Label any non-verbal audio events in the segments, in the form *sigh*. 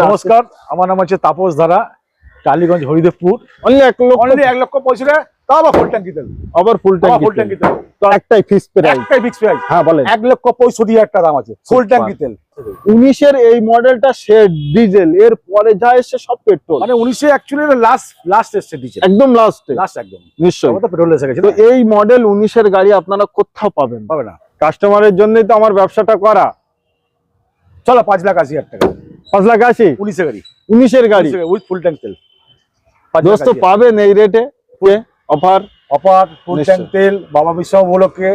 নমস্কার আমার নাম হচ্ছে তাপস ধারা টালিগঞ্জ হরিদেবপুর। এক লক্ষ অলরেডি এক লক্ষ পয়সা তাও আবার ফুল ট্যাঙ্কি তেল আবার ফুল তাও ট্যাঙ্কি ফুল ট্যাঙ্কি তেল তো একটাই ফিক্স প্রাইস একটাই ফিক্স প্রাইস হ্যাঁ বলেন। এক লক্ষ পঁয়ষট্টি হাজার টাকা দাম আছে ফুল. ট্যাঙ্কি তেল এই মডেলটা শেড ডিজেল এর পরে যা সব পেট্রোল মানে অ্যাকচুয়ালি লাস্ট লাস্ট ডিজেল একদম লাস্টে লাস্ট একদম। নিশ্চয়ই। তো পেট্রোল এসে গেছে তো এই মডেল উনিশের গাড়ি আপনারা কোথাও পাবেন। পাবে না। কাস্টমারের জন্যই তো আমার ব্যবসাটা করা। চলো পাঁচ লাখ আশি হাজার টাকা। পাঁচ লাখ আশি? উনিশে গাড়ি। উনিশের গাড়ি। উইথ ফুল ট্যাঙ্ক তেল। দোস্ত পাবেন এই রেটে অফার অপার ফুল ট্যাঙ্ক তেল বাবা বিশ্ব উপলক্ষে।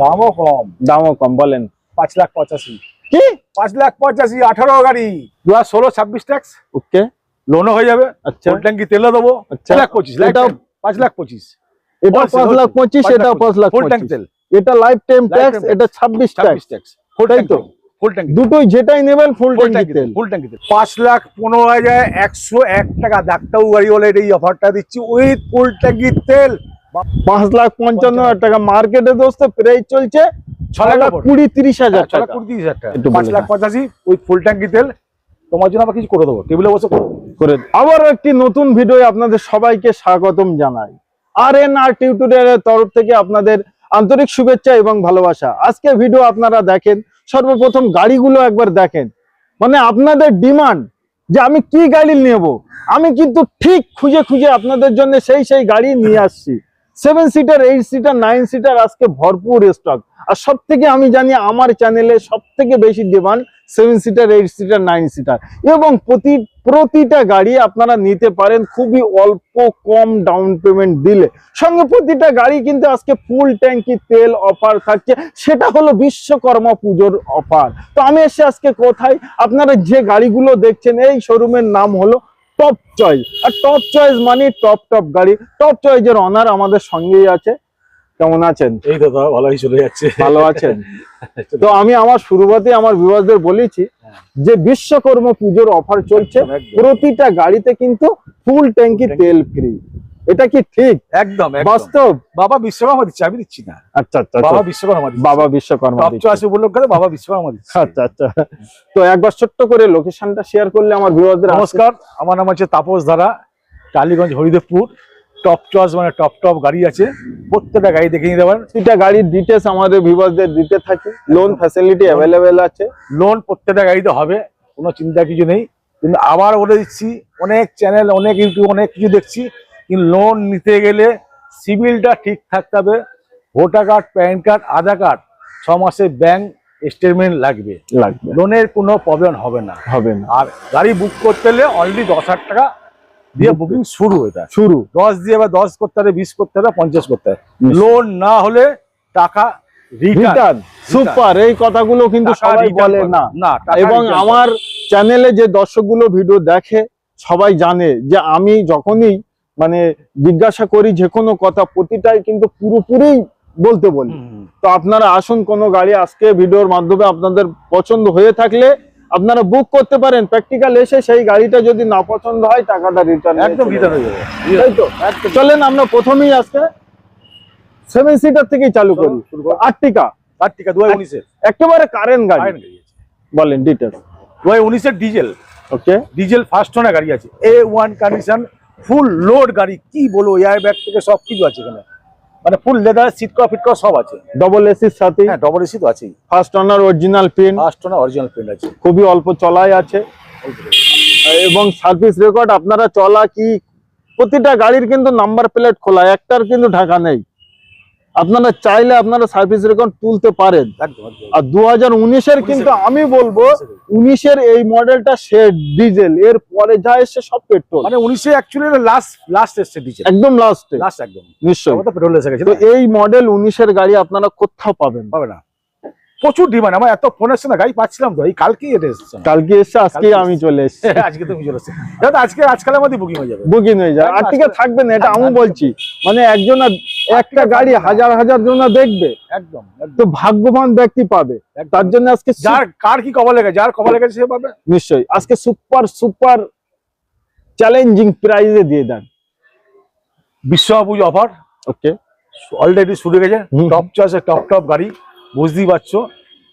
দামও কম। দামও কম বলেন। পাঁচ লাখ পঁচাশি। কি? পাঁচ লাখ পঁচাশি আঠারো গাড়ি। দু হাজার ষোলো ছাব্বিশ ট্যাক্স ওকে। লোনও হয়ে যাবে। আচ্ছা। ফুল ট্যাঙ্কি তেলও দেবো? আচ্ছা। লাখ পঁচিশ এটাও- পাঁচ লাখ পঁচিশ। এটা পাঁচ লাখ পঁচিশ। পাঁচ এটা লাখ পাঁচ লাখ ফুল ট্যাঙ্ক তেল। এটা লাইফ টাইম ট্যাক্স এটা ছাব্বিশ ট্যাক্স ট্যাক্স ফুল ট্যাঙ্ক তো? ফুল ট্যাঙ্কি দুটোই যেটাই নেবেন ফুল ফুল ট্যাঙ্কি ট্যাঙ্কি তেল ফুল ট্যাঙ্কি পাঁচ লাখ পনেরো হাজার একশো এক টাকা। ডাক্তার এই অফারটা দিচ্ছি। উইথ ফুল ট্যাঙ্কি তেল। পাঁচ লাখ পঞ্চান্ন হাজার টাকা। মার্কেটে দোস্ত প্রাইস চলছে ছ লাখ লাখ উপর। কুড়ি তিরিশ হাজার লাখ টাকা। হাজার লাখ উইথ ফুল ট্যাঙ্কি তেল। তোমার জন্য আবার কিছু করে দেবো। টেবিলে বসে করে দেবো। করে আবার একটি নতুন ভিডিও আপনাদের সবাইকে স্বাগতম জানাই। আর এন আর টিউটোরিয়ালের তরফ থেকে আপনাদের আন্তরিক শুভেচ্ছা এবং ভালোবাসা। আজকে ভিডিও আপনারা দেখেন, সর্বপ্রথম গাড়িগুলো একবার দেখেন। মানে আপনাদের ডিমান্ড যে আমি কি গাড়ি নেব, আমি কিন্তু ঠিক খুঁজে খুঁজে আপনাদের জন্য সেই সেই গাড়ি নিয়ে আসছি। Seven seater eight seater nine seater আজকে ভরপুর স্টক আর সব থেকে আমি জানি আমার চ্যানেলে সব থেকে বেশি demand seven seater eight seater nine seater এবং প্রতি, প্রতিটা গাড়ি আপনারা নিতে পারেন খুবই অল্প কম ডাউন পেমেন্ট দিলে। সঙ্গে প্রতিটা গাড়ি কিন্তু আজকে ফুল ট্যাঙ্কি তেল অফার থাকছে। সেটা হলো বিশ্বকর্মা পুজোর অফার তো আমি এসে আজকে কোথায়? আপনারা যে গাড়িগুলো দেখছেন, এই শোরুমের নাম হলো টপ চয়েস আর টপ চয়েস মানে টপ টপ গাড়ি। টপ চয়েসের অনার আমাদের সঙ্গেই আছে। কেমন আছেন? এই দাদা ভালোই চলে যাচ্ছে। ভালো আছেন? *laughs* তো আমি আমার শুরুতে আমার বিবাসদের বলেছি হ্যাঁ। যে বিশ্বকর্মা পুজোর অফার চলছে। প্রতিটা গাড়িতে কিন্তু ফুল ট্যাঙ্কি। তেল ফ্রি এটা কি ঠিক? একদম। বাস্তব? বাবা বিশ্বকর্মা দিচ্ছে আমি দিচ্ছি না। আচ্ছা আচ্ছা বাবা আচ্ছা। বিশ্বকর্মা বাবা বিশ্বকর্মা টপ দিচ্ছে। চয়েস উপলক্ষে বাবা বিশ্বকর্মা দিচ্ছে। আচ্ছা আচ্ছা। তো একবার ছোট্ট করে লোকেশনটা শেয়ার করলে আমার বিবাসদের নমস্কার আমার নাম হচ্ছে তাপস ধারা টালিগঞ্জ হরিদেবপুর। টপ চয়েস মানে টপ টপ গাড়ি আছে। প্রত্যেকটা গাড়ি দেখে নিতে পারেন। প্রতিটা গাড়ির ডিটেলস আমাদের বিবাসদের দিতে থাকি। লোন ফ্যাসিলিটি অ্যাভেলেবেল আছে। লোন প্রত্যেকটা গাড়িতে হবে কোনো চিন্তা কিছু নেই। কিন্তু আবার বলে দিচ্ছি অনেক চ্যানেল অনেক ইউটিউব অনেক কিছু দেখছি কিন্তু লোন নিতে গেলে সিভিলটা ঠিক থাকতে হবে। Voter card PAN card Aadhaar card ছ মাসের ব্যাংক স্টেটমেন্ট লাগবে। লাগবে। লোনের কোনো প্রবলেম হবে না। হবে না। আর গাড়ি বুক করতে হলে অলরেডি দশ হাজার টাকা দিয়ে বুকিং শুরু এটা। শুরু। দশ দিয়ে বা দশ করতে হবে বিশ করতে হবে পঞ্চাশ করতে হবে। লোন না হলে টাকা রিটার্ন সুপার এই কথাগুলো কিন্তু সবাই বলে না। না এবং আমার চ্যানেলে যে দর্শকগুলো ভিডিও দেখে সবাই জানে যে আমি যখনই মানে জিজ্ঞাসা করি যে কোনো কথা প্রতিটাই কিন্তু পুরোপুরি বলতে বলি। তো আপনারা আসুন কোনো গাড়ি আজকে ভিডিওর মাধ্যমে আপনাদের পছন্দ হয়ে থাকলে আপনারা বুক করতে পারেন প্র্যাকটিক্যাল এসে সেই গাড়িটা যদি না পছন্দ হয় টাকাটা রিটার্ন একদম রিটার্ন হয়ে যাবে। তাই তো চলেন আমরা প্রথমেই আজকে সেভেন সিটার থেকেই চালু করি। চলো, শুরু করো। আর্টিকা তার টিকা দু হাজার উনিশের। একেবারে কারেন্ট গাড়ি। বলেন ডিটেলস দু হাজার উনিশের diesel okay diesel first owner গাড়ি আছে। A one condition full load গাড়ি কি বলব এয়ার ব্যাগ থেকে সব কিছু আছে এখানে। মানে ফুল লেদার সিট করা ফিট করা সব আছে। ডবল এসির সাথে। হ্যাঁ ডবল এসি তো আছেই। First owner original paint first owner original print আছে। খুবই অল্প চলাই আছে। এবং সার্ভিস রেকর্ড আপনারা চলা কি প্রতিটা গাড়ির কিন্তু নাম্বার প্লেট খোলা একটার কিন্তু ঢাকা নেই। আপনারা চাইলে আপনারা সার্ভিস রেকর্ড তুলতে পারেন। আর দু হাজার উনিশের কিন্তু আমি বলব উনিশের এই মডেলটা সে ডিজেল এর পরে যা এসছে সব পেট্রোল মানে উনিশে অ্যাকচুয়ালি লাস্ট লাস্ট এসছে ডিজেল একদম লাস্ট লাস্ট একদম। নিশ্চয়ই। তো পেট্রোল এসে গেছে তো এই মডেল উনিশের গাড়ি আপনারা কোথাও পাবেন পাবে না। প্রচুর ডিমান্ড আমার এত ফোন আসছে না গাড়ি পাচ্ছিলাম তো এই কালকেই এটা এসছে। কালকে এসছে আজকে আমি চলে এসেছি। *laughs* আজকে তুমি চলে এসছে। দাদা আজকে আজকালের মধ্যে বুকিং হয়ে যাবে। বুকিং হয়ে যায় আর টিকে থাকবে না এটা আমি বলছি। মানে একজন একটা গাড়ি হাজার হাজার জন দেখবে। একদম তো ভাগ্যবান ব্যক্তি পাবে। তার জন্য আজকে যার কার কি কবলে গেছে যার কবলে গেছে সে পাবে। নিশ্চয়ই। আজকে সুপার সুপার চ্যালেঞ্জিং প্রাইজে দিয়ে দেন। Vishwakarma Puja offer okay already শুরু হয়ে গেছে। টপ চয়েসে টপ টপ গাড়ি। বুঝতেই পারছ?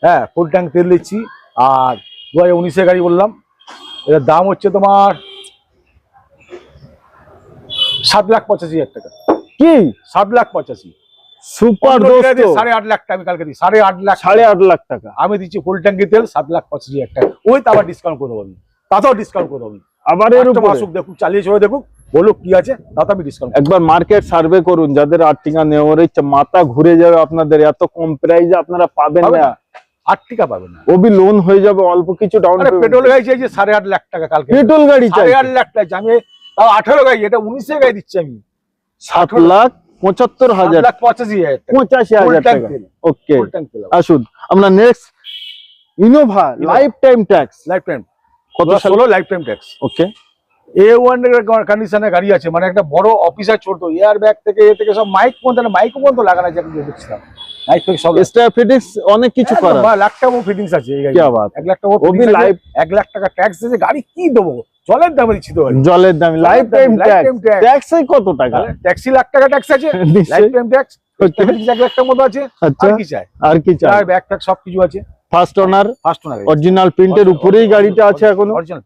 হ্যাঁ ফুল ট্যাঙ্ক তেল দিচ্ছি। আর দু হাজার উনিশের গাড়ি বললাম। এটার দাম হচ্ছে তোমার সাত লাখ পঁচাশি হাজার টাকা। কি? সাত লাখ পঁচাশি। সুপার সাড়ে আট লাখ টাকা আমি কালকে দিই। সাড়ে আট লাখ সাড়ে আট লাখ টাকা। আমি দিচ্ছি ফুল ট্যাঙ্কি তেল সাত লাখ পঁচাশি হাজার টাকা। ওই তো আবার ডিসকাউন্ট করে দেবো তাতেও ডিসকাউন্ট করে দেবো। আবার এর কাস্টমার উপরে। আসুক দেখুক চালিয়ে চলে দেখুক। বলুক কি আছে তাতে আমি ডিসকাউন্ট একবার মার্কেট সার্ভে করুন যাদের আর্টিকা নেওয়ার ইচ্ছা মাথা ঘুরে যাবে আপনাদের এত কম প্রাইসে আপনারা পাবেন পাবেন না। না। আট টাকা না। ওবি লোন হয়ে যাবে অল্প কিছু ডাউন পেট্রোল গাড়ি চাইছে সাড়ে আট লাখ টাকা কালকে। পেট্রোল গাড়ি চাই আট লাখ টাকা আমি তাও আঠেরো গাড়ি এটা উনিশে গাড়ি দিচ্ছি আমি। সাত লাখ পঁচাত্তর হাজার পঁচাশি হাজার পঁচাশি হাজার টাকা। ওকে আসুন আমরা next Innova lifetime tax lifetime কত ষোলো lifetime tax okay A one কন্ডিশনে গাড়ি আছে মানে একটা বড় অফিসার ছোট এয়ার ব্যাগ থেকে এ থেকে সব মাইক পর্যন্ত মাইক পর্যন্ত লাগানো আছে দেখছিলাম অনেক কিছু জলের লাইফ টাইম ট্যাক্স কত ট্যাক্সি লাখ টাকা ট্যাক্স আছে *laughs* এক মতো আছে আর কি চাই? ব্যাগ ট্যাক সবকিছু আছে। First owner first owner original প্রিন্টের উপরেই গাড়িটা আছে এখন। অরিজিনাল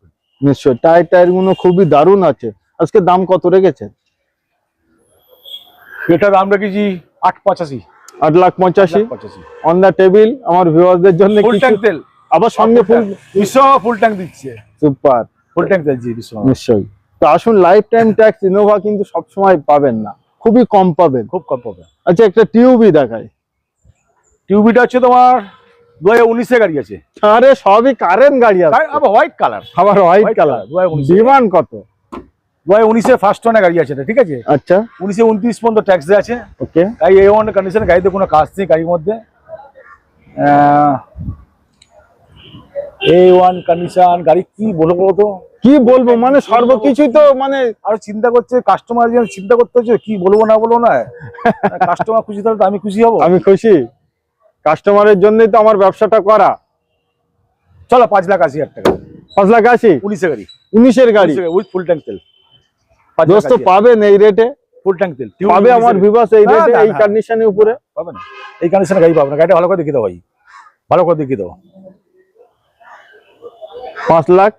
নিশ্চয় টায়ার টায়ারগুলো খুবই দারুণ আছে। আজকে দাম কত রেখেছে? এটার দাম রেখেছি আট পঁচাশি। আট লাখ পঁচাশি। অন দা টেবিল আমার ভিউয়ারদের জন্য ফুল ট্যাঙ্ক তেল। আবার সঙ্গে ফুল বিশ্ব ফুল ট্যাঙ্ক দিচ্ছে। সুপার ফুল ট্যাঙ্ক তেল বিশ্ব। নিশ্চয়ই। তো আসুন লাইফ টাইম ট্যাক্স ইনোভা কিন্তু সবসময় পাবেন না। খুবই কম পাবেন। খুব কম পাবে আচ্ছা একটা টিউবই দেখায় টিউবিটা হচ্ছে তোমার দু হাজার উনিশে গাড়ি আছে। আরে সবই কারেন্ট গাড়ি আছে। আবার হোয়াইট কালার আবার হোয়াইট কালার 2019 ডিমান্ড কত? দু হাজার উনিশে ফার্স্ট গাড়ি আছে ঠিক আছে? আচ্ছা। উনিশে উনত্রিশ পর্যন্ত ট্যাক্স আছে। ওকে। গাড়ি এ ওয়ান কন্ডিশন গাড়িতে কোনো কাজ নেই গাড়ির মধ্যে। এ ওয়ান কন্ডিশন গাড়ি কি বলো বলো তো? কি বলব? মানে সর্বকিছুই তো মানে আরও চিন্তা করছে কাস্টমার চিন্তা করতে হচ্ছে কি বলব না বলব না? *laughs* কাস্টমার খুশি তাহলে তো আমি খুশি হব। আমি খুশি। কাস্টমারের জন্যই তো আমার ব্যবসাটা করা। চলো পাঁচ লাখ আশি হাজার টাকা। পাঁচ লাখ আশি? উনিশে গাড়ি। উনিশের গাড়ি? উইথ ফুল ট্যাঙ্ক তেল। দোস্ত পাবেন এই রেটে ফুল ট্যাঙ্ক তেল। পাবে আমার ভিভাস এই রেটে এই কন্ডিশনের উপরে? পাবে না। এই কন্ডিশনে গাড়ি পাবে না। গাড়িটা ভালো করে দেখিয়ে দাও ভাই। ভালো করে দেখিয়ে দাও। পাঁচ লাখ?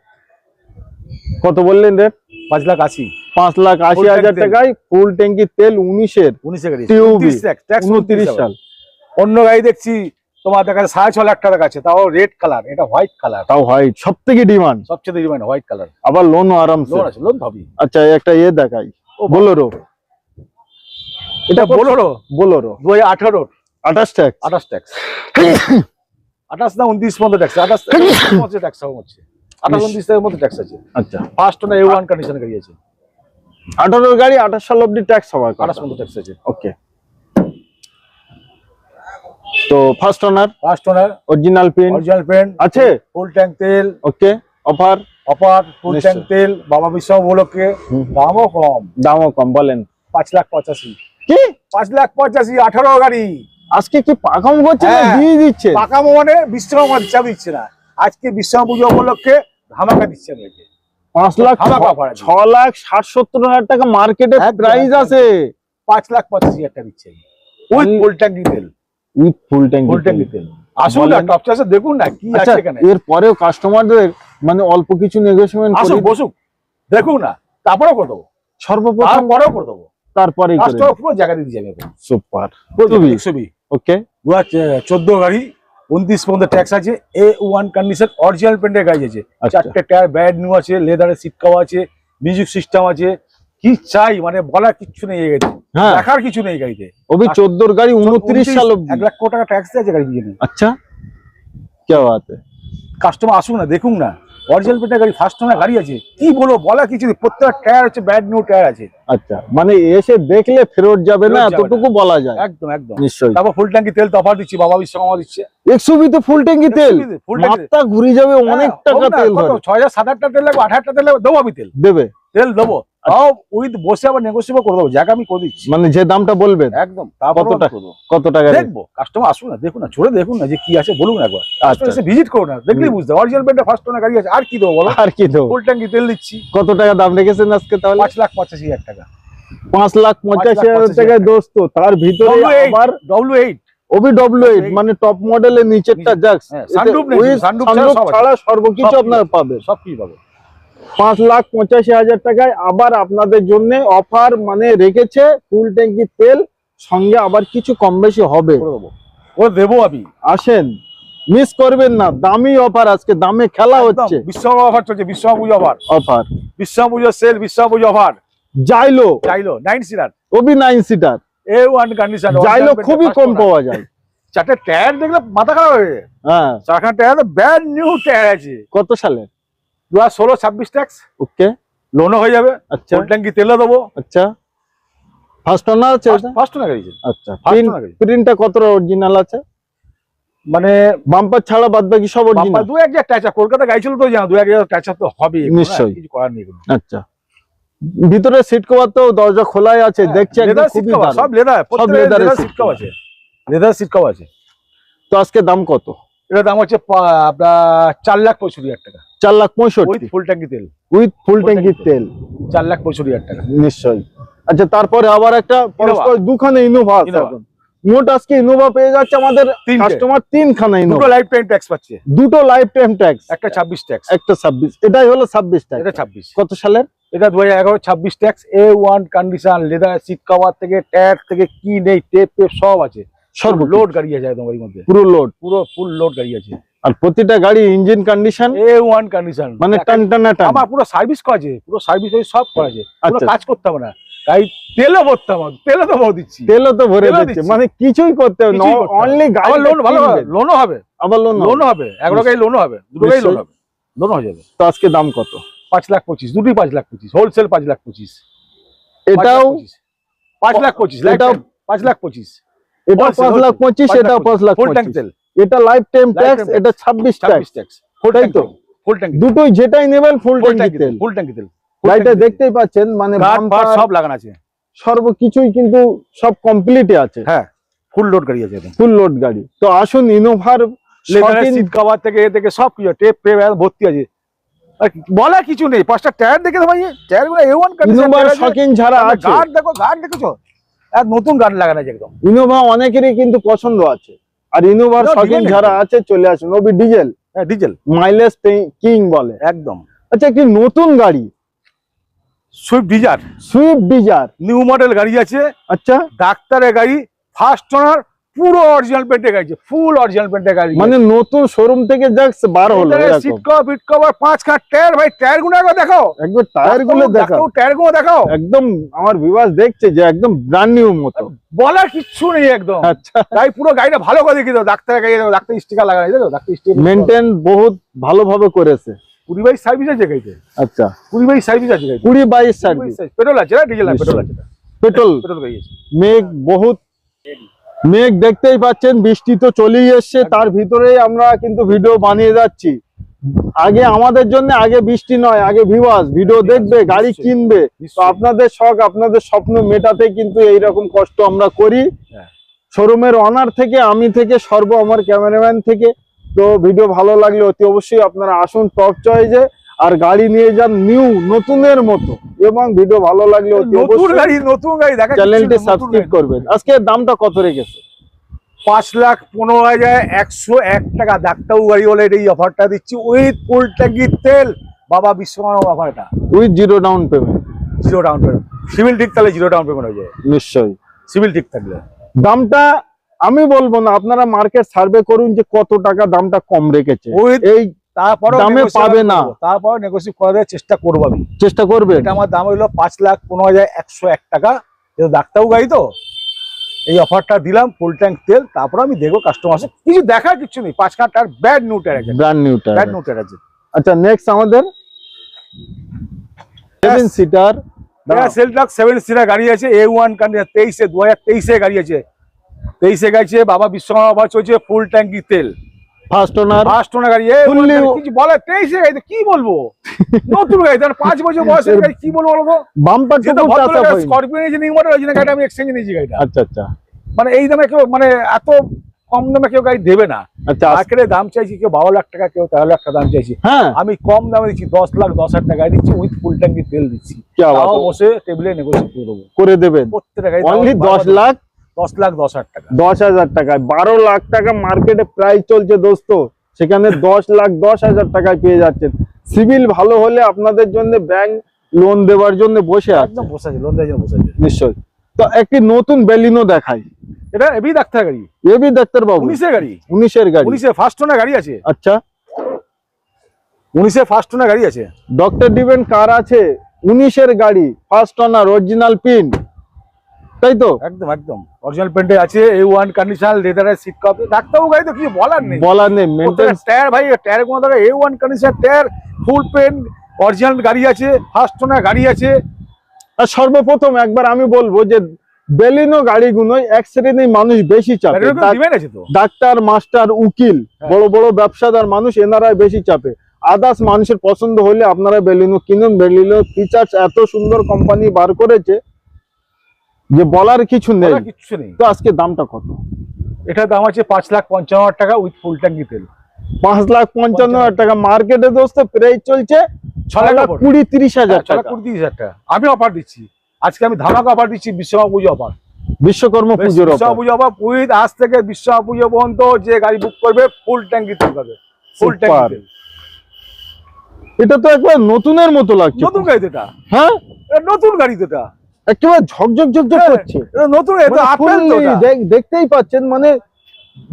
কত বললেন রেট পাঁচ লাখ আশি। পাঁচ লাখ আশি হাজার। টাকায় ফুল ট্যাঙ্কি তেল উনিশের। উনিশে গাড়ি। উনত্রিশ সাল। অন্য গাড়ি দেখছি তোমার দেখা যাচ্ছে সাড়ে ছ লাখ টাকা আছে তাও রেড কালার এটা হোয়াইট কালার তাও হোয়াইট সব থেকে ডিমান্ড সবচেয়ে ডিমান্ড হোয়াইট কালার আবার লোনও আরামসে। লোন আছে লোন পাবি। আচ্ছা একটা ইয়ে দেখাই। ও বোলোরো এটা বোলোরো বোলোরো দু হাজার আঠারো। আঠাশ ট্যাক্স আঠাশ ট্যাক্স আঠাশ না উনত্রিশ পর্যন্ত ট্যাক্স আঠাশ *coughs* মধ্যে ট্যাক্স হচ্ছে। আঠাশ উনত্রিশ এর মধ্যে ট্যাক্স আছে। আচ্ছা। ফার্স্ট না এ ওয়ান কন্ডিশন গাড়ি আছে। আঠারোর গাড়ি আঠাশ সাল অব্দি ট্যাক্স হওয়ার আঠাশ পর্যন্ত ট্যাক্স আছে। ওকে তো first owner first owner original paint original paint আছে? ফুল ট্যাঙ্ক তেল ওকে অফার অপার ফুল ট্যাঙ্ক তেল বাবা বিশ্ব উপলক্ষে। দামও কম। দামও কম বলেন। পাঁচ লাখ পঁচাশি। কি? পাঁচ লাখ পঁচাশি আঠারো গাড়ি। আজকে কি পাকাম করছে না হ্যাঁ। দিয়ে দিচ্ছে? পাকামো মানে বিশ্বকর্মা দিচ্ছে আমি দিচ্ছে না। আজকে বিশ্বকর্মা পুজো উপলক্ষে ধামাকা দিচ্ছে আমাকে। পাঁচ লাখ ছ- লাখ ষাট সত্তর হাজার টাকা মার্কেটে প্রাইস আছে। পাঁচ লাখ পঁচাশি হাজার টাকা দিচ্ছে। উইথ ফুল ট্যাঙ্কি তেল উইথ ফুল ট্যাঙ্ক ফুল ট্যাঙ্কি তেল আসুন না টপ চাষে দেখুন না কি আচ্ছা আছে এখানে। এর পরেও কাস্টমারদের মানে অল্প কিছু নেগোসিয়েশন আসুন বসুক। দেখুন না তারপরেও করে দেবো। সর্বপ্রথম করে দেবো। করে কাস্টমার পুরো জায়গা দিয়ে যাবে সুপার ওকে দু চোদ্দ গাড়ি উনত্রিশ পর্যন্ত ট্যাক্স আছে। এ ওয়ান কন্ডিশন অরিজিনাল পেন্টের গাড়ি আছে। আচ্ছা। চারটে টায়ার ব্যাড নিউ আছে লেদারের সিট কাওয়া আছে মিউজিক সিস্টেম আছে কি চাই? মানে বলার কিছু নেই গাড়িতে। হ্যাঁ। দেখার কিছু নেই গাড়িতে। ওবি চোদ্দোর গাড়ি উনত্রিশ সাল এক লাখ কোটি টাকা ট্যাক্স আছে গাড়ি পিছনে আচ্ছা। কে বাত है? কাস্টমার আসুক না দেখুন না। অরিজিনাল গাড়ি ফার্স্ট গাড়ি আছে। কি বলব বলা কিছু প্রত্যেকটা টায়ার হচ্ছে ব্যাড নিউ টায়ার আছে। আচ্ছা মানে এসে দেখলে ফেরত যাবে না এতটুকু বলা যায়। একদম একদম। নিশ্চয়ই। তারপর ফুল ট্যাঙ্কি তেল তো দিচ্ছি বাবা বিশ্বকর্মা দিচ্ছে। বিতে ফুল ট্যাঙ্কি তেল। মাথা ঘুরে যাবে অনেক হ্যাঁ, টাকা তেল কত? ধরে। ছয় হাজার সাত হাজার টাকা তেল লাগবে টাকা তেল লাগবে দেবো আমি তেল। দেবে। তেল দেবো। তাও উইথ বসে আবার নেগোসিয়েবল করে দেবো জায়গা আমি করে দিচ্ছি। মানে যে দামটা বলবেন একদম কত টাকা? কত টাকা দেখব কাস্টমার আসুন না দেখুন না চলে দেখুন না যে কি আছে বলুন একবার। আচ্ছা। এসে ভিজিট করুন না দেখলেই বুঝতে অরিজিনাল পেন্টে ফার্স্ট ওনার গাড়ি আছে আর কি দেবো বলো? আর কি দেবো? ফুল ট্যাঙ্কি তেল দিচ্ছি। কত টাকা দাম রেখেছেন আজকে তাহলে? পাঁচ লাখ পঁচাশি হাজার টাকা। পাঁচ লাখ পঁচাশি হাজার টাকায় দোস্ত তার ভিতরে আবার ডব্লিউ এইট ওবি ডব্লিউ এইট মানে টপ মডেলের নিচেরটা নিচে। জাক্স হ্যাঁ, sunroof ছাড়া। সর্বকিছু আপনারা পাবেন। সব পাবে পাঁচ লাখ পঁচাশি হাজার টাকায় আবার আপনাদের জন্য অফার মানে রেখেছে ফুল ট্যাঙ্কি তেল সঙ্গে আবার কিছু কম বেশি হবে। করে দেবো। আমি। আসেন মিস করবেন না দামি অফার আজকে দামে খেলা হচ্ছে। বিশ্বকর্মা অফার চলছে বিশ্বকর্মা পুজো অফার অফার বিশ্বকর্মা পুজো সেল বিশ্বকর্মা পুজো অফার যাইলো চাইলো nine seater Obi nine seater A one condition যাইলো খুবই কম পাওয়া যায়। চারটে টায়ার দেখলে মাথা খারাপ হয়ে যায় হ্যাঁ। চারখানা টায়ার তো ব্র্যান্ড নিউ টায়ার আছে। কত সালে দু হাজার ষোলো ছাব্বিশ ট্যাক্স ওকে লোনও হয়ে যাবে। আচ্ছা। ট্যাঙ্কি তেলও দেবো? আচ্ছা। ফার্স্ট ওনার আছে? ফার্স্ট না গাড়ি আচ্ছা। প্রিন্টটা কত অরিজিনাল আছে? মানে বাম্পার ছাড়া বাদ বাকি সব অরিজিনাল দু এক জায়গায় টাচা কলকাতা গাড়ি ছিল তো জানো দু এক টাচা তো হবে নিশ্চয়ই। কিছু করার নেই আচ্ছা। ভিতরে সিট কভার তো দরজা খোলাই আছে দেখছি একদম খুবই ভালো সব লেদার এর লেদার সিট কভার আছে। লেদার সিট কভার আছে। তো আজকে দাম কত? এটার দাম হচ্ছে আপনার চার লাখ পঁয়ষট্টি হাজার টাকা। চার লাখ পঁয়ষট্টি। ফুল ট্যাঙ্কি তেল। উইথ ফুল ট্যাঙ্কির তেল। চার লাখ পঁয়ষট্টি হাজার টাকা। নিশ্চয়ই। আচ্ছা তারপরে আবার একটা পরস্পর দুখানে ইনোভা। মোট আজকে ইনোভা পেয়ে যাচ্ছে আমাদের কাস্টমার তিনখানা দুটো লাইফ টাইম ট্যাক্স পাচ্ছে। দুটো লাইফ টাইম ট্যাক্স একটা ছাব্বিশ ট্যাক্স একটা ছাব্বিশ। এটাই হলো ছাব্বিশ টাকা এটা ছাব্বিশ। কত সালের? এটা দু হাজার এগারো ছাব্বিশ tax A one condition leather seat cover থেকে ট্যাগ থেকে কি নেই টেপ টেপ সব আছে। সর্ব লোড গাড়ি আছে একদম গাড়ির মধ্যে। পুরো লোড পুরো ফুল লোড গাড়ি আছে। আর প্রতিটা গাড়ি engine condition A one condition মানে টান টানা টান আমার পুরো সার্ভিস করা আছে পুরো সার্ভিস সব করা আছে পুরো আচ্ছা। কাজ করতে হবে না। তাই তেলও ভরতে হবে তেলও তো ভর দিচ্ছি। তেলও তো ভরে দিচ্ছি। মানে কিছুই করতে হবে হবে। অনলি গাড়ি লোন ভালো লোনও হবে। আবার লোন লোনও হবে। এগারো গাড়ি লোনও হবে। দুটো গাড়ি লোন হবে। লোন হয়ে যাবে। তো আজকে দাম কত? পাঁচ লাখ পঁচিশ দুটোই পাঁচ লাখ পঁচিশ। হোলসেল পাঁচ লাখ পঁচিশ। এটাও পাঁচ লাখ পঁচিশ এটাও- পাঁচ লাখ পঁচিশ। এটা wholesale, পাঁচ লাখ। পঁচিশ এটাও পাঁচ লাখ ফুল ট্যাঙ্ক পঁচিশ। তেল। এটা লাইফ টাইম ট্যাক্স এটা ছাব্বিশ ট্যাক্স ট্যাক্স ফুল ট্যাঙ্ক তো? ফুল ট্যাঙ্ক দুটোই যেটাই নেবেন ফুল ট্যাঙ্কি তেল। ফুল ট্যাঙ্কি তেল গাড়িটা দেখতেই পাচ্ছেন মানে ফাট সব লাগানো আছে। সর্ব কিছুই কিন্তু সব কমপ্লিটে আছে। হ্যাঁ ফুল লোড গাড়ি আছে ফুল লোড গাড়ি। তো আসুন ইনোভার সিট কভার থেকে এ থেকে সব কিছু টেপ পেপ ভর্তি আছে। আর বলার কিছু নেই। পাঁচটা টায়ার দেখে ভাই টায়ারগুলো এ ওয়ান শকিং ছাড়া আছে। গার্ড দেখো গার্ড দেখেছ? এক নতুন গার্ড লাগানো আছে একদম। ইনোভা অনেকেরই কিন্তু পছন্দ আছে। আর ইনোভার শকিং যারা আছে চলে আসুন। ওবি ডিজেল হ্যাঁ ডিজেল মাইলেজ কিং বলে। একদম। আচ্ছা কি নতুন গাড়ি। Swift Dzire Swift Dzire new model গাড়ি আছে। আচ্ছা। ডাক্তারের গাড়ি ফার্স্ট ওনার পুরো অরিজিনাল পেন্টের গাড়ি ফুল অরিজিনাল পেন্টের গাড়ি মানে নতুন শোরুম থেকে জাস্ট বার হলো এরকম সিট কভার ফিট পাঁচ খাট টায়ার ভাই টায়ারগুলো একবার দেখাও। একবার টায়ারগুলো দেখাও। টায়ারগুলো দেখাও। একদম আমার বিবাস দেখছে যে একদম ব্র্যান্ড নিউ মতো। বলার কিচ্ছু নেই একদম। আচ্ছা। গাড়ি পুরো গাড়িটা ভালো করে দেখিয়ে দাও ডাক্তার গাড়ি দাও ডাক্তার স্টিকার লাগানো দেখো ডাক্তার স্টিকার মেনটেন বহুত ভালোভাবে করেছে। কুড়ি বাইশ সার্ভিস আছে গাড়িতে। আচ্ছা। কুড়ি বাইশ সার্ভিস আছে গাড়িতে। কুড়ি বাইশ সার্ভিস পেট্রোল আছে না ডিজেল আছে পেট্রোল আছে পেট্রোল। পেট্রোল গাড়ি আছে মেঘ বহুত মেঘ দেখতেই পাচ্ছেন বৃষ্টি তো চলেই এসছে তার ভিতরেই আমরা কিন্তু ভিডিও বানিয়ে যাচ্ছি। আগে আমাদের জন্য আগে বৃষ্টি নয় আগে ভিউয়ার্স ভিডিও দেখবে গাড়ি কিনবে। তো আপনাদের শখ আপনাদের স্বপ্ন মেটাতে কিন্তু এইরকম কষ্ট আমরা করি। হ্যাঁ। শোরুমের অনার থেকে আমি থেকে সর্ব আমার ক্যামেরাম্যান থেকে। তো ভিডিও ভালো লাগলে অতি অবশ্যই আপনারা আসুন টপ চয়েজে আর গাড়ি নিয়ে যান নিউ নতুনের মতো। এবং ভিডিও ভালো লাগলে নতুন গাড়ি নতুন গাড়ি দেখা চ্যানেলটি সাবস্ক্রাইব করবেন। আজকে দামটা কত রেখেছে? পাঁচ লাখ পনেরো হাজার একশো এক টাকা। ডাক্তারবাবু গাড়ি হলে এই অফারটা দিচ্ছি। উইথ ফুল ট্যাঙ্কি তেল। বাবা বিশ্বকর্মা অফারটা with zero down payment zero down payment civil ঠিক থাকলে জিরো ডাউন পেমেন্ট হয়ে যায় নিশ্চয়ই। সিভিল ঠিক থাকলে। দামটা আমি বলব না আপনারা মার্কেট সার্ভে করুন যে কত টাকা দামটা কম রেখেছে। এই তারপরে দামে পাবে না। তারপর নেগোসিয়েট করার চেষ্টা করব আমি। চেষ্টা করবেন এটা আমার দাম পাঁচ লাখ পনেরো হাজার একশো এক টাকা। যেহেতু ডাক্তারবাবু গাড়ি তো এই অফারটা দিলাম ফুল ট্যাঙ্ক তেল তারপর আমি দেখব কাস্টমার কিছু দেখার কিছু নেই পাঁচ ব্যাড নিউ ব্যাড আচ্ছা নেক্সট আমাদের সেভেন সিটার সেলটক সেভেন সিটার গাড়ি আছে এ ওয়ান কান্ট্রি তেইশে দু হাজার তেইশে গাড়ি আছে। তেইশে বাবা বিশ্বকর্মা চলছে ফুল ট্যাঙ্কি তেল। ফার্স্ট ওনার ফার্স্ট ওনার গাড়ি এ কিছু বলে তেইশে গাড়ি কি বলব? নতুন গাড়ি তার পাঁচ বছর বয়সের *laughs* গাড়ি কি বলব বলব বাম্পার চাষা হয়নি স্করপিও নিয়েছে নিউ মডেল ওই গাড়িটা আমি এক্সচেঞ্জ নিয়েছি গাড়িটা। আচ্ছা আচ্ছা। মানে এই দামে কেউ মানে এত কম দামে কেউ গাড়ি দেবে না। আচ্ছা মার্কেটে দাম চাইছি কেউ বারো লাখ টাকা কেউ তেরো লাখ টাকা দাম চাইছি। হ্যাঁ। আমি কম দামে দিচ্ছি দশ লাখ দশ হাজার টাকা দিচ্ছি উইথ ফুল ট্যাঙ্কি তেল দিচ্ছি। বসে টেবিলে নেগোসিয়েট করে দেবো। করে দেবেন। প্রত্যেকটা গাড়ি দশ লাখ দশ লাখ দশ হাজার টাকা। দশ হাজার টাকায় বারো লাখ টাকা মার্কেটে প্রাইস চলছে দোস্ত। সেখানে দশ লাখ দশ হাজার টাকায় পেয়ে যাচ্ছেন। সিভিল ভালো হলে আপনাদের জন্য ব্যাংক লোন দেওয়ার জন্য বসে আছে। বসে আছে লোন দেওয়ার জন্য বসে আছে। নিশ্চয় তো একটি নতুন বেলিনো দেখাই। এটা এবি ডাক্তার গাড়ি। এবি ডাক্তার বাবু উনিশের গাড়ি। উনিশের গাড়ি। উনিশে ফার্স্ট ওনার গাড়ি আছে। আচ্ছা। উনিশে ফার্স্ট ওনার গাড়ি আছে। ডক্টর ডিভেন কার আছে? উনিশের গাড়ি। ফার্স্ট অনার অরিজিনাল পিন তাই তো? একদম একদম। অরিজিনাল পেন্টে আছে এ ওয়ান কন্ডিশন লেদারের সিট কপি ডাক্তারবাবু গাড়ি তো কিছু বলার নেই। বলার নেই মেনটেন্স টায়ার ভাই টায়ার কোনো দরকার A one condition tyre full paint original গাড়ি আছে ফার্স্ট ওনার গাড়ি আছে। আর সর্বপ্রথম একবার আমি বলব যে বেলিনো গাড়িগুলোই এক শ্রেণির মানুষ বেশি চাপে। ডাক্তার মাস্টার উকিল হ্যাঁ। বড় বড় ব্যবসাদার মানুষ এনারাই বেশি চাপে। আদার্স মানুষের পছন্দ হলে আপনারা বেলিনো কিনুন। বেলিনো ফিচার্স এত সুন্দর কোম্পানি বার করেছে। যে বলার কিছু নেই। কিছু নেই। তো আজকে দামটা কত? এটার দাম আছে পাঁচ লাখ পঞ্চান্ন হাজার টাকা উইথ ফুল ট্যাঙ্কি তেল। পাঁচ লাখ পঞ্চান্ন হাজার টাকা। মার্কেটে দোস্ত প্রাইস চলছে ছ লাখ কুড়ি তিরিশ হাজার ছ লাখ কুড়ি তিরিশ হাজার টাকা। আমি অফার দিচ্ছি। আজকে আমি ধামাকা অফার দিচ্ছি বিশ্বকর্মা পুজো অফার বিশ্বকর্মা পুজোর বিশ্বকর্মা পুজো অফার উইথ আজ থেকে বিশ্বকর্মা পুজো পর্যন্ত যে গাড়ি বুক করবে ফুল ট্যাঙ্কি তেল পাবে। ফুল Super. ট্যাঙ্কি তেল। এটা তো একবার নতুনের মতো লাগছে। নতুন গাড়ি এটা? হ্যাঁ? নতুন গাড়ি এটা। একেবারে ঝকঝক ঝকঝক হ্যাঁ, করছে নতুন মানে আপেল তো দেখতেই পাচ্ছেন মানে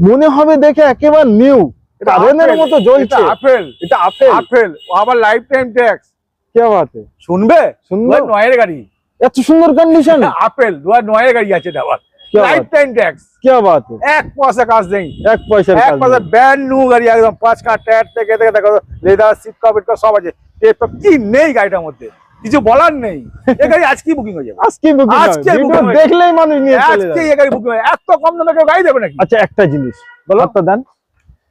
মনে হবে দেখে একেবারে নিউ আপেল, মতো জ্বলছে আপেল এটা আপেল আপেল আবার লাইফ টাইম ট্যাক্স কে বাতে শুনবে শুনব? নয়ের গাড়ি এত সুন্দর কন্ডিশন আপেল দু নয়ের গাড়ি আছে এটা আবার লাইফ টাইম ট্যাক্স কে বাতে এক পয়সা কাজ নেই এক এক পয়সা। ব্র্যান্ড নিউ গাড়ি একদম পাঁচ কাঠ টায়ার থেকে থেকে দেখো লেদার সিট সব আছে কি নেই গাড়িটার মধ্যে কিছু বলার নেই। *laughs* এই গাড়ি আজকেই বুকিং হয়ে যাবে। আজকে বুকিং আজকে হয়েছে। দেখলেই মানুষ নিয়ে চলে আজকে যাবে। এই গাড়ি বুকিং হয়ে এত কম দামে কেউ গাড়ি দেবে নাকি? আচ্ছা একটা জিনিস। বলো। দেন।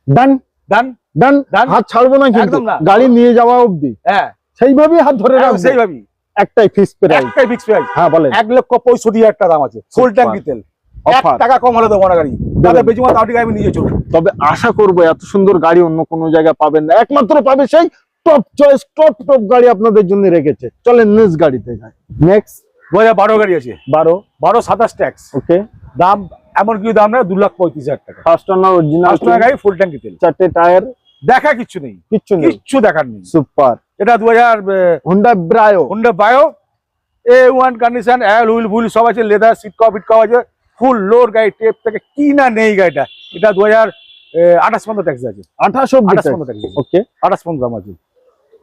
ডান ডান ডান ডান। হাত ছাড়বো না কিন্তু। গাড়ি নিয়ে যাওয়া অবধি। হ্যাঁ। সেইভাবেই হাত ধরে রাখব। সেইভাবেই। একটাই ফিক্স প্রাইস একটাই ফিক্স প্রাইস হ্যাঁ বলেন। এক লক্ষ পঁয়ষট্টি হাজার টাকা দাম আছে। ফুল. ট্যাঙ্কি তেল টাকা কম হলে দেবো না গাড়ি। তাহলে বেজুমা গাড়ি আমি নিজে চলবো তবে আশা করব এত সুন্দর গাড়ি অন্য কোনো জায়গায় পাবেন না। একমাত্র পাবে সেই টপ চয়েস টপ টপ গাড়ি আপনাদের জন্য রেখেছে। চলেন নেক্সট গাড়িতে যাই। নেক্সট দু হাজার বারো গাড়ি আছে। বারো। বারো সাতাশ ট্যাক্স ওকে দাম এমন কি দাম না দু লাখ পঁয়ত্রিশ হাজার টাকা। ফার্স্ট অনার অরিজিনাল গাড়ি ফুল ট্যাঙ্কি তেল। চারটে টায়ার দেখা কিচ্ছু নেই। কিচ্ছু নেই। কিচ্ছু দেখার নেই। সুপার এটা দু হাজার Honda Brio Honda Brio A one condition alloy wheel full সব আছে লেদার সিট কপ ইট কপ আছে। ফুল লোড গাড়ি টেপ থেকে কি না নেই গাড়িটা। এটা দু হাজার আঠাশ পনেরো ট্যাক্স আছে। আঠাশ আঠাশ ট্যাক্স ওকে আঠাশ পনেরো দাম আছে।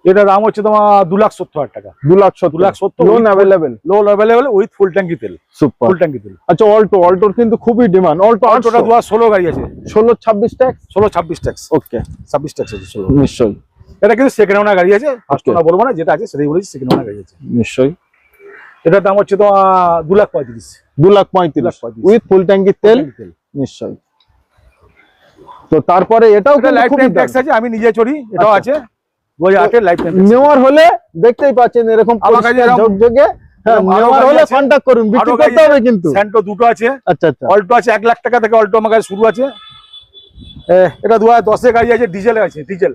এটা দাম হচ্ছে তোমার দু লাখ সত্তর হাজার টাকা। দু লাখ দু লাখ সত্তর loan available loan available with full ট্যাঙ্কি তেল। সুপার ফুল ট্যাঙ্কি তেল। আচ্ছা অল্টো অল্টোর কিন্তু খুবই ডিমান্ড অল্টো অল্টোটা দু ষোলো গাড়ি আছে। ষোলো ছাব্বিশ ট্যাক্স ষোলো ছাব্বিশ ট্যাক্স ওকে ছাব্বিশ ট্যাক্স আছে ষোলো। নিশ্চয়ই। এটা কিন্তু সেকেন্ড ওনার গাড়ি আছে। ফার্স্ট. ওনার বলব না যেটা আছে সেটাই বলেছি সেকেন্ড ওনার গাড়ি আছে। নিশ্চয়ই। এটার দাম হচ্ছে তোমার দু লাখ পঁয়ত্রিশ। দু লাখ পঁয়ত্রিশ। উইথ ফুল ট্যাঙ্কি তেল? তেল। নিশ্চয়ই। তো তারপরে এটাও লাইফ ট্যাক্স আছে আমি নিজে চড়ি এটাও আচ্ছা। আছে। নেওয়ার হলে দেখতেই পাচ্ছেন এরকম ঝকঝকে হ্যাঁ, এরকম আরও নেওয়ার হলে কন্ট্যাক্ট করুন বিক্রি করতে হবে কিন্তু। স্যান্টো দুটো আছে। আচ্ছা আচ্ছা। অল্টো আছে এক লাখ টাকা থেকে অল্টো আমার কাছে শুরু আছে। এটা দু হাজার গাড়ি আছে ডিজেল আছে diesel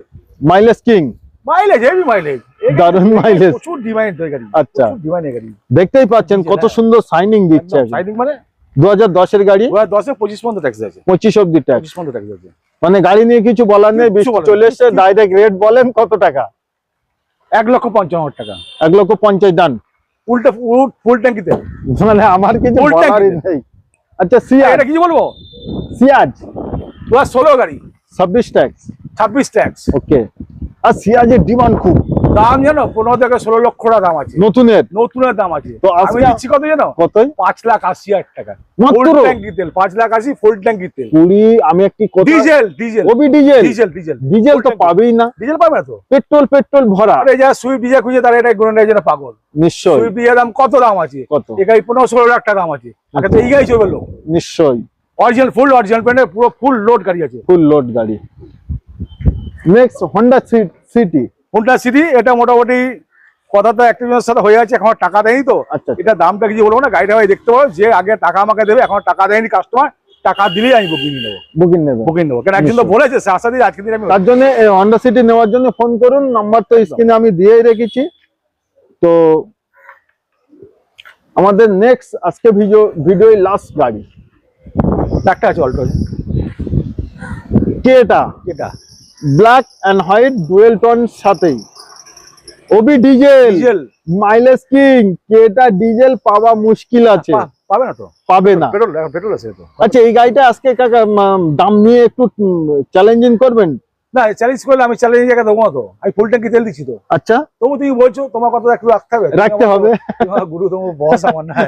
mileage king mileage heavy mileage দারুণ mileage। প্রচুর ডিমান্ড গাড়ি আচ্ছা। ডিমান্ড গাড়ি। দেখতেই পাচ্ছেন কত হ্যাঁ। সুন্দর সাইনিং দিচ্ছে মানে? দু হাজার দশের গাড়ি দু হাজার দশে পঁচিশ পর্যন্ত ট্যাক্স আছে পঁচিশ অব্দি ট্যাক্স পঁচিশ পর্যন্ত ট্যাক্স আছে মানে গাড়ি নিয়ে কিছু বলার নেই কিচ্ছু বৃষ্টি বলার চলে নেই। এসছে ডাইরেক্ট রেট বলেন কত টাকা? এক লক্ষ পঞ্চান্ন হাজার টাকা। এক লক্ষ পঞ্চাশ ডান উল্টে ফুল ট্যাঙ্কিতে। মানে আমার কিছু বলারই নেই। আচ্ছা সিয়াজ। এটা কিছু বলব? হাজার ষোলো গাড়ি। ছাব্বিশ ট্যাক্স ছাব্বিশ ট্যাক্স ওকে আর সিয়াজের ডিমান্ড খুব। দাম জানো? পনেরো থেকে ষোলো লক্ষ টাকা দাম আছে। নতুনের? নতুনের দাম আছে। তো আমি দিচ্ছি কত জানো? কতই? পাঁচ লাখ আশি হাজার টাকা। তেল পাঁচ লাখ আশি ফুল ট্যাঙ্কি তেল কুড়ি আমি একটি ডিজেল ডিজেল ওবি ডিজেল ডিজেল ডিজেল ডিজেল তো পাবেই না। ডিজেল পাবে না তো? পেট্রোল পেট্রোল ভরা। আরে খুঁজে তারা এটা পাগল। নিশ্চয় দাম কত দাম আছে? কত? পনেরো ষোলো লাখ টাকা দাম আছে। আগে তো এই গাড়ি চলবে লোক। নিশ্চয় অরিজিনাল ফুল অরিজিনাল পুরো ফুল লোড গাড়ি আছে। ফুল লোড গাড়ি। Next Honda City Honda City এটা মোটামুটি কথা তো একজনের সাথে হয়ে আছে এখন টাকা দেয়নি তো। আচ্ছা এটা দামটা কিছু বলব না গাড়িটা ভাই দেখতে পাবো যে আগে টাকা আমাকে দেবে এখন টাকা দেয়নি কাস্টমার টাকা দিলেই আমি বুকিং নেব। বুকিং নেব। বুকিং নেব। কেন একজন তো বলেছে সে আশা দিয়ে আজকে দিন আমি তার জন্য হন্ডা সিটি নেওয়ার জন্য ফোন করুন নাম্বার তো স্ক্রিনে আমি দিয়েই রেখেছি। তো আমাদের নেক্সট আজকে ভিডিও ভিডিও লাস্ট গাড়ি। একটা আছে অল্টো কে এটা এটা black and white dual tone সাথেই। ওবি ডিজেল মাইলেজ কিং এটা ডিজেল পাওয়া মুশকিল আছে। পাবে না তো? পাবে না। পেট্রোল পেট্রোল আছে তো। আচ্ছা এই গাড়িটা আজকে কাকা দাম নিয়ে একটু চ্যালেঞ্জিং করবেন? না চ্যালেঞ্জ করলে আমি চ্যালেঞ্জ জায়গা দেবো তো। আমি ফুল ট্যাঙ্কি তেল দিচ্ছি তো। আচ্ছা। তবু তুমি বলছো তোমার কথা একটু রাখতে হবে। রাখতে হবে। গুরু তোমার বস আমার না। *laughs*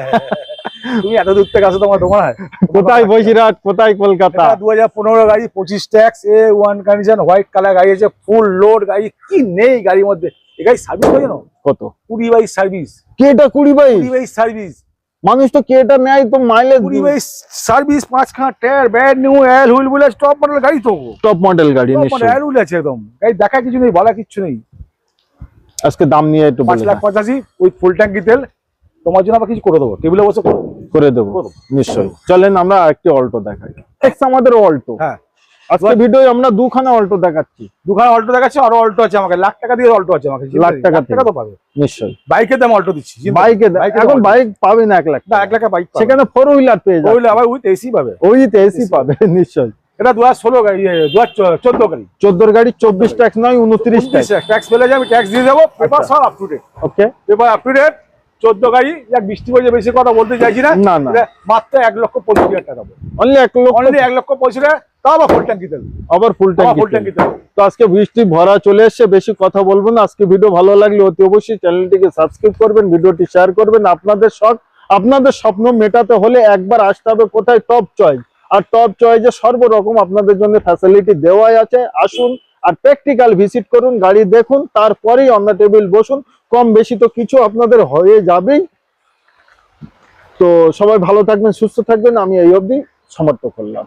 তুমি এত দূর থেকে আসো তোমার তোমার কোথায় বসিরহাট? কোথায় কলকাতা? দু হাজার পনেরো গাড়ি পঁচিশ tax A one condition white colour গাড়ি আছে ফুল লোড গাড়ি কি নেই গাড়ির মধ্যে। এই গাড়ি সার্ভিস হয় জানো? কত? কুড়ি বাইশ সার্ভিস কেটা কুড়ি বাইশ? কুড়ি বাইশ সার্ভিস মানুষ তো কেটা নেয় তো মাইলেজ কুড়ি বাইশ সার্ভিস পাঁচ খান টায়ার ব্যাড নিউ এল হুইল বুলে টপ মডেল গাড়ি তো। টপ মডেল গাড়ি টপ মডেল নিশ্চয়ই। এল হুইল আছে একদম। গাড়ি দেখা কিছু নেই বলা কিছু নেই। আজকে দাম নিয়ে একটু পাঁচ বলে লাখ দাও। পঁচাশি ওই ফুল ট্যাঙ্কি তেল তোমার জন্য আবার কিছু করে দেবো টেবিলে বসে করে দেবো। নিশ্চয়ই। চলেন আমরা একটি অল্টো দেখাই। আমাদের অল্টো হ্যাঁ। আজকে ভিডিও আমরা দুখানা অল্টো দেখাচ্ছি। দুখানা অল্টো দেখাচ্ছে আরও অল্টো আছে আমাকে। লাখ টাকা দিয়ে অল্টো আছে আমাকে লাখ টাকা টাকা তো পাবে। নিশ্চয়ই। বাইকের দাম অল্টো দিচ্ছি বাইকে এখন বাইক পাবে না এক লাখ না এক লাখে বাইক সেখানে ফোর হুইলার পেয়ে যাবে। আবার উইথ এসি পাবে। ওই এসি পাবে নিশ্চয়ই। এটা দু হাজার ষোলো গাড়ি দু হাজার চোদ্দ গাড়ি। চোদ্দোর গাড়ি চব্বিশ ট্যাক্স নয় উনত্রিশ ট্যাক্স ট্যাক্স পেলে যাবে ট্যাক্স দিয়ে দেবো পেপার। সব up to date okay paper up to date চোদ্দ গাড়ি এক বৃষ্টি পড়ছে বেশি কথা বলতে চাইছি না। না না। মাত্র এক লক্ষ পঁচিশ হাজার টাকা অনলি এক লক্ষ অনলি এক লক্ষ পঁচিশ হাজার তাও আবার ফুল ট্যাঙ্কি তেল আবার ফুল আবার ট্যাঙ্ক ফুল ট্যাঙ্কি তেল তো আজকে বৃষ্টি ভরা চলে এসছে বেশি কথা বলব না। আজকে ভিডিও ভালো লাগলে অতি অবশ্যই চ্যানেলটিকে সাবস্ক্রাইব করবেন ভিডিওটি শেয়ার করবেন। আপনাদের শখ আপনাদের স্বপ্ন মেটাতে হলে একবার আসতে হবে কোথায়? টপ চয়েস আর টপ চয়েসে সর্বরকম আপনাদের জন্য ফ্যাসিলিটি দেওয়াই আছে। আসুন আর প্র্যাকটিক্যাল ভিজিট করুন, গাড়ি দেখুন, তারপরেই অন্য টেবিল বসুন। কম বেশি তো কিছু আপনাদের হয়ে যাবেই। তো সবাই ভালো থাকবেন, সুস্থ থাকবেন। আমি এই অবধি সমর্থ করলাম